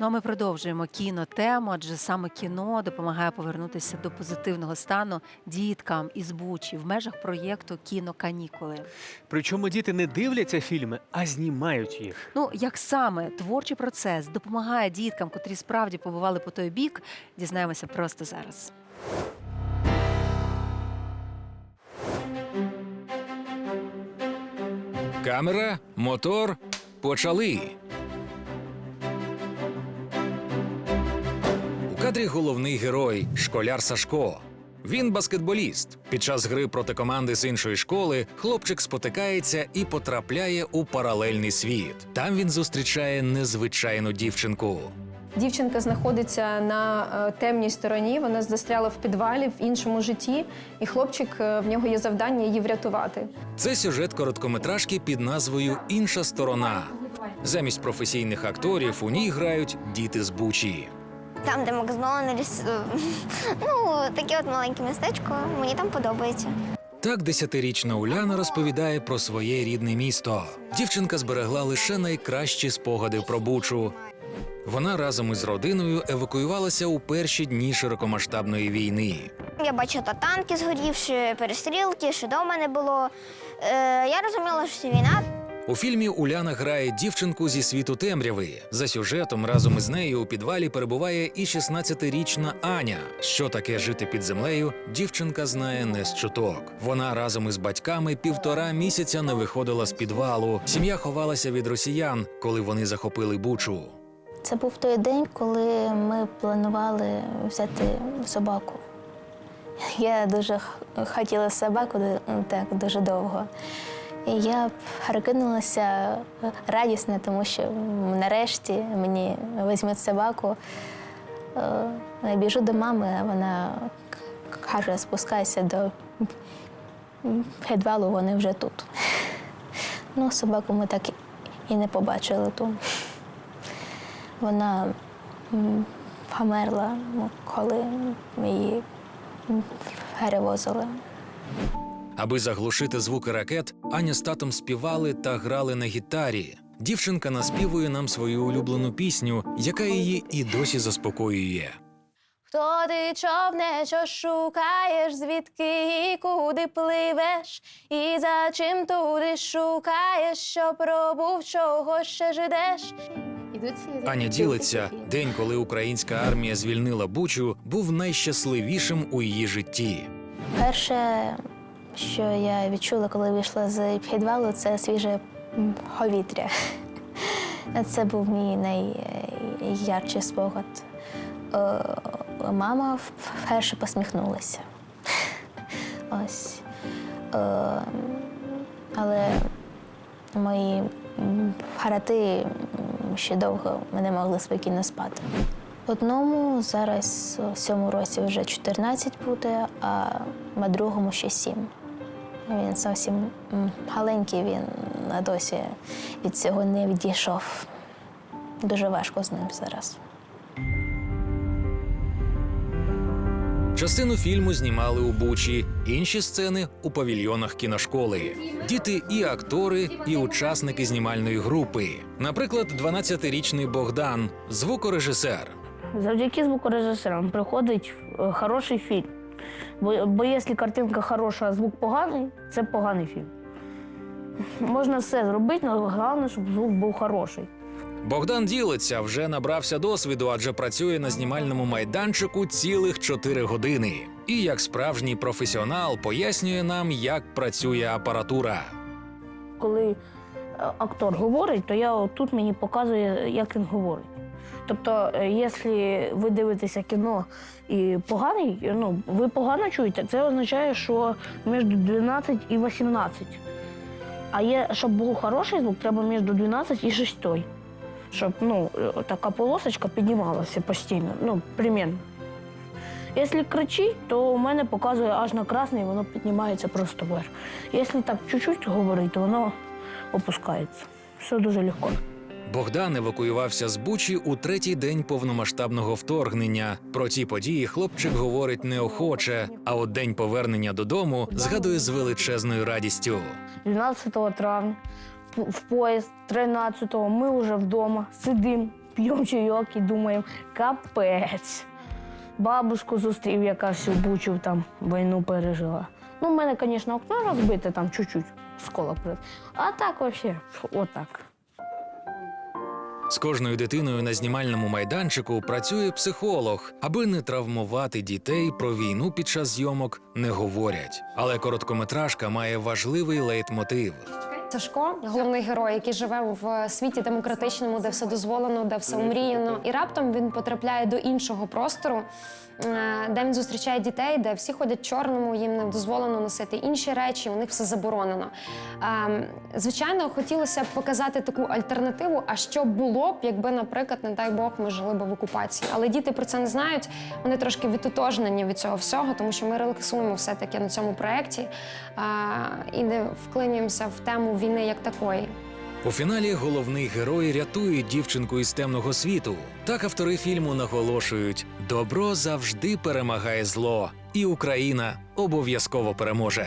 Ну а ми продовжуємо кінотему, адже саме кіно допомагає повернутися до позитивного стану діткам із Бучі в межах проєкту Кіноканікули. Причому діти не дивляться фільми, а знімають їх. Ну як саме творчий процес допомагає діткам, котрі справді побували по той бік, дізнаємося просто зараз. Камера, мотор, почали. Кадрі головний герой школяр Сашко. Він баскетболіст. Під час гри проти команди з іншої школи хлопчик спотикається і потрапляє у паралельний світ. Там він зустрічає незвичайну дівчинку. Дівчинка знаходиться на е, темній стороні, вона застряла в підвалі в іншому житті, і хлопчик е, в нього є завдання її врятувати. Це сюжет короткометражки під назвою Інша сторона. Замість професійних акторів у ній грають діти з Бучі. Там, де Макдональдс, е, ну, таке от маленьке містечко, мені там подобається. Так десятирічна Уляна розповідає про своє рідне місто. Дівчинка зберегла лише найкращі спогади про Бучу. Вона разом із родиною евакуювалася у перші дні широкомасштабної війни. Я бачила танки згорівши, перестрілки, що дома не було. Е, я розуміла, що це війна. У фільмі Уляна грає дівчинку зі світу темряви. За сюжетом разом із нею у підвалі перебуває і 16-річна Аня. Що таке жити під землею, дівчинка знає не з чуток. Вона разом із батьками півтора місяця не виходила з підвалу. Сім'я ховалася від росіян, коли вони захопили Бучу. Це був той день, коли ми планували взяти собаку. Я дуже хотіла собаку так дуже довго. Я перекинулася радісно, тому що нарешті мені візьмуть собаку. Е, Я біжу до мами, а вона каже, спускайся до підвалу, вони вже тут. Ну, собаку ми так і не побачили тут. Вона померла, коли її м, перевозили. Аби заглушити звуки ракет, Аня з татом співали та грали на гітарі. Дівчинка наспівує нам свою улюблену пісню, яка її і досі заспокоює. Хто ти човне, що шукаєш, звідки і куди пливеш, і за чим туди шукаєш, що пробув, чого ще ждеш. Аня ділиться, день, коли українська армія звільнила Бучу, був найщасливішим у її житті. Перше, що я відчула, коли вийшла з підвалу, це свіже повітря. Це був мій найярчий спогад. Мама вперше посміхнулася. Ось. Але мої м, ще довго не могли спокійно спати. Одному зараз у цьому році вже 14 буде, а на другому ще 7. Він зовсім маленький, він досі від цього не відійшов. Дуже важко з ним зараз. Частину фільму знімали у Бучі, інші сцени у павільйонах кіношколи. Діти і актори, і учасники знімальної групи. Наприклад, 12-річний Богдан, звукорежисер. Завдяки звукорежисерам приходить е, хороший фільм. Бо, бо якщо картинка хороша, а звук поганий, це поганий фільм. Можна все зробити, але головне, щоб звук був хороший. Богдан ділиться, вже набрався досвіду, адже працює на знімальному майданчику цілих 4 години. І як справжній професіонал пояснює нам, як працює апаратура. Коли е, актор говорить, то я тут мені показує, як він говорить. Тобто, е, якщо ви дивитеся кіно і поганий, ну, ви погано чуєте, це означає, що між 12 і 18. А є, щоб був хороший звук, треба між 12 і 6. Щоб ну, е, така полосочка піднімалася постійно, ну, примерно. Якщо кричить, то у мене показує аж на красний, воно піднімається просто вверх. Якщо так чуть-чуть говорить, то воно опускається. Все дуже легко. Богдан евакуювався з Бучі у третій день повномасштабного вторгнення. Про ті події хлопчик говорить неохоче, а от день повернення додому згадує з величезною радістю. 12 травня в поїзд 13-го ми вже вдома сидимо, п'ємо чайок і думаємо, капець. Бабушку зустрів, яка всю бучу там війну пережила. Ну, в мене, звісно, окно розбите там чуть-чуть, скола. А так взагалі, отак. З кожною дитиною на знімальному майданчику працює психолог, аби не травмувати дітей про війну під час зйомок не говорять. Але короткометражка має важливий лейтмотив. Сашко, головний герой, який живе в світі демократичному, де все дозволено, де все омріяно. І раптом він потрапляє до іншого простору, е, де він зустрічає дітей, де всі ходять чорному, їм не дозволено носити інші речі, у них все заборонено. Ем, Звичайно, хотілося б показати таку альтернативу. А що було б, якби, наприклад, не дай Бог, ми жили б в окупації. Але діти про це не знають. Вони трошки відтотожнені від цього всього, тому що ми релаксуємо все-таки на цьому проєкті і не вклинюємося в тему війни як такої. У фіналі головний герой рятує дівчинку із темного світу. Так автори фільму наголошують: добро завжди перемагає зло, і Україна обов'язково переможе.